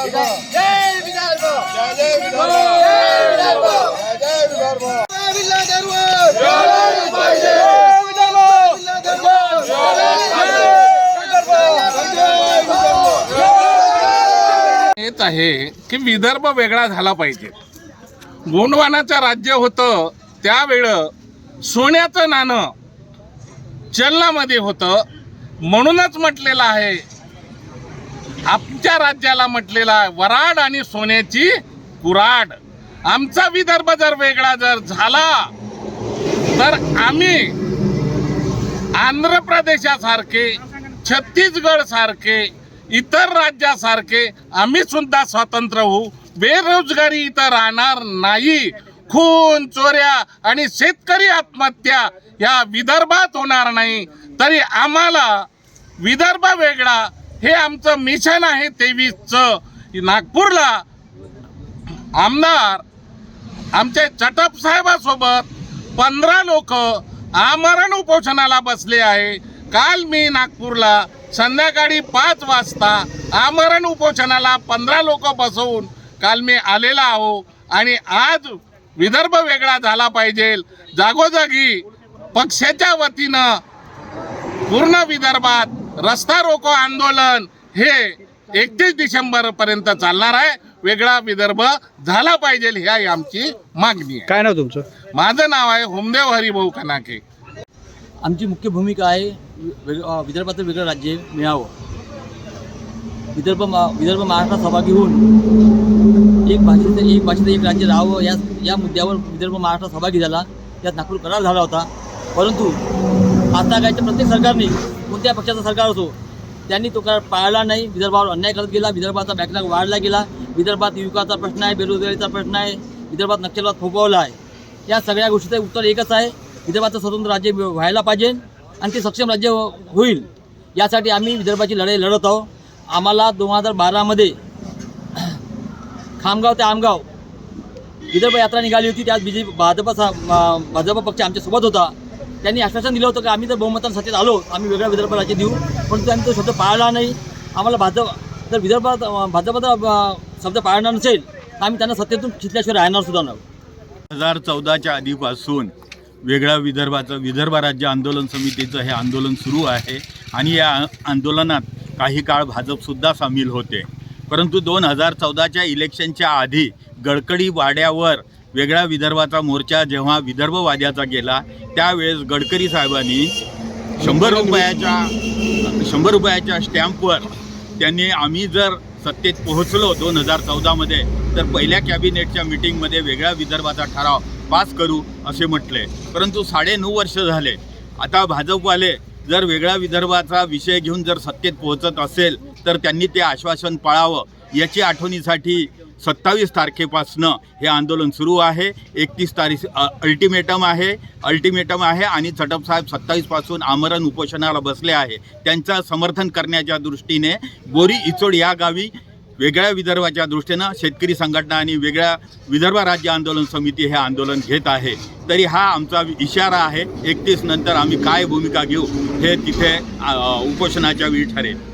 जय विदर्भ. जय विदर्भ. येत आहे की विदर्भ वेगळा झाला पाहिजे. गोंडवानाचं राज्य होतं त्यावेळं सोन्याचं नाणं चलनामध्ये होतं. म्हणूनच म्हटलेलं आहे आमच्या राज्याला म्हटलेला आहे वराड आणि सोन्याची कुराड. आमचा विदर्भ जर वेगळा जर झाला तर आम्ही आंध्र प्रदेशासारखे छत्तीसगड सारखे इतर राज्यासारखे आम्ही सुद्धा स्वतंत्र होऊ. बेरोजगारी इथं राहणार नाही. खून चोऱ्या आणि शेतकरी आत्महत्या या विदर्भात होणार नाही. तरी आम्हाला विदर्भ वेगळा हे आमचं मिशन आहे तेवीसचं. नागपूरला आमदार आमचे चटप साहेबासोबत पंधरा लोक आमरण उपोषणाला बसले आहे. काल मी नागपूरला संध्याकाळी पाच वाजता आमरण उपोषणाला पंधरा लोक बसवून काल मी आलेला आहो आणि आज विदर्भ वेगळा झाला पाहिजे. जागोजागी पक्षाच्या वतीनं पूर्ण विदर्भात रस्ता रोको आंदोलन हे एकतीस डिसेंबर पर्यंत चालणार आहे. वेगळा विदर्भ झाला पाहिजे ही आमची मागणी आहे. काय नाव तुमचं? माझं नाव आहे होमदेव हरिभाऊ कनाके. आमची मुख्य भूमिका आहे वेग विदर्भाचं वेगळं राज्य मिळावं. विदर्भ मा विदर्भ महाराष्ट्रात सहभागी होऊन एक भाषेचं एक भाषेचं एक राज्य राहावं या या मुद्द्यावर विदर्भ महाराष्ट्रात सहभागी झाला यात नागपूर करार झाला होता. परंतु आता प्रत्येक सरकारने कोणत्या पक्षाचं सरकार असो त्यांनी तो करार पाळला नाही. विदर्भावर अन्याय करत गेला. विदर्भाचा बॅकलॉग वाढला गेला. विदर्भात युवकाचा प्रश्न आहे बेरोजगारीचा प्रश्न आहे. विदर्भात नक्षलवाद फोपवला आहे. या सगळ्या गोष्टीचं उत्तर एकच आहे. विदर्भाचं स्वतंत्र राज्य व्हायला पाहिजे आणि ते सक्षम राज्य होईल. यासाठी आम्ही विदर्भाची लढाई लढत आहोत. आम्हाला दोन हजार बारामध्ये खामगाव ते आमगाव विदर्भ यात्रा निघाली होती. त्यात बी जे भाजपा भाजप पक्ष आमच्यासोबत होता. त्यांनी आश्वासन दिलं होतं की आम्ही जर बहुमतान सत्तेत आलो आम्ही वेगळ्या विदर्भ राज्य देऊ पण आम्ही तो शब्द पाळला नाही. आम्हाला भाजप जर विदर्भात भाजपाचा शब्द पाळणार नसेल तर आम्ही त्यांना सत्तेतून खिचल्याशिवाय राहणार सुद्धा नाही. हजार चौदाच्या आधीपासून वेगळ्या विदर्भाचं विदर्भ राज्य आंदोलन समितीचं हे आंदोलन सुरू आहे आणि या आंदोलनात काही काळ भाजपसुद्धा सामील होते. परंतु दोन हजार चौदाच्या इलेक्शनच्या आधी गडकडी वाड्यावर वेगळ्या विदर्भाचा मोर्चा जेव्हा विदर्भवाद्याचा गेला त्यावेळेस गडकरी साहेबांनी शंभर रुपयाच्या शंभर रुपयाच्या स्टॅम्पवर त्यांनी आम्ही जर सत्तेत पोहोचलो दोन हजार चौदामध्ये तर पहिल्या कॅबिनेटच्या मिटिंगमध्ये वेगळ्या विदर्भाचा ठराव पास करू असे म्हटले. परंतु साडे नऊ वर्ष झाले. आता भाजपवाले जर वेगळ्या विदर्भाचा विषय घेऊन जर सत्तेत पोहोचत असेल तर त्यांनी ते आश्वासन पाळावं याची आठवणीसाठी सत्तावीस तारखेपासनं हे आंदोलन सुरू आहे. एकतीस तारीख अल्टिमेटम आहे. अल्टिमेटम आहे आणि चटपसाहेब सत्तावीसपासून आमरण उपोषणाला बसले आहे. त्यांचा समर्थन करण्याच्या दृष्टीने बोरी इचोड या गावी वेगळ्या विदर्भाच्या दृष्टीनं शेतकरी संघटना आणि वेगळ्या विदर्भ राज्य आंदोलन समिती हे आंदोलन घेत आहे. तरी हा आमचा इशारा आहे. एकतीस नंतर आम्ही काय भूमिका घेऊ हे तिथे उपोषणाच्या वेळी ठरेल.